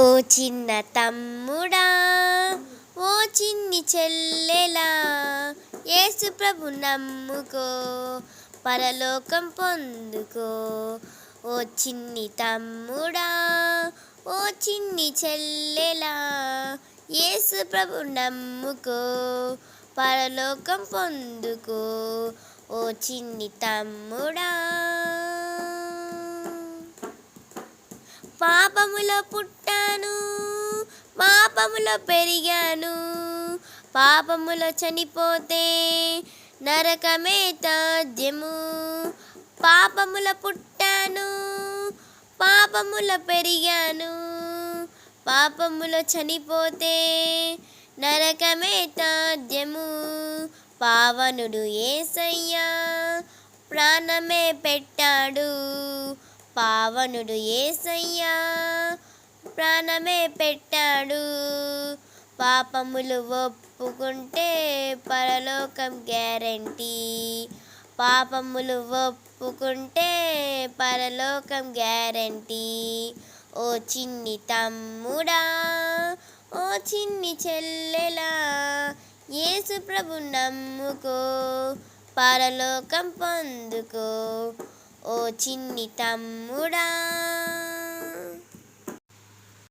ఓ చిన్న తమ్ముడా ఓ చిన్ని చెల్లెలా యేసు ప్రభు నమ్ముకో పరలోకం పొందుకో. ఓ చిన్ని తమ్ముడా ఓ చిన్ని చెల్లెలా యేసు ప్రభు నమ్ముకో పరలోకం పొందుకో. ఓ చిన్ని తమ్ముడా పాపములో పుట్టాను పాపములో పెరిగాను. పాపములో చనిపోతే నరకమే తాజ్యము. పాపముల పుట్టాను పాపముల పెరిగాను. పాపములో చనిపోతే నరకమే తాజ్యము. పావనుడు ఏసయ్యా ప్రాణమే పెట్టాడు. పావనుడు ఏసయ్యా ప్రాణమే పెట్టాడు. పాపములు ఒప్పుకుంటే పరలోకం గ్యారంటీ. పాపములు ఒప్పుకుంటే పరలోకం గ్యారంటీ. ఓ చిన్ని తమ్ముడా ఓ చిన్ని చెల్లెలా యేసు ప్రభు నమ్ముకో పరలోకం పొందుకో. ఓ చిన్ని తమ్ముడా.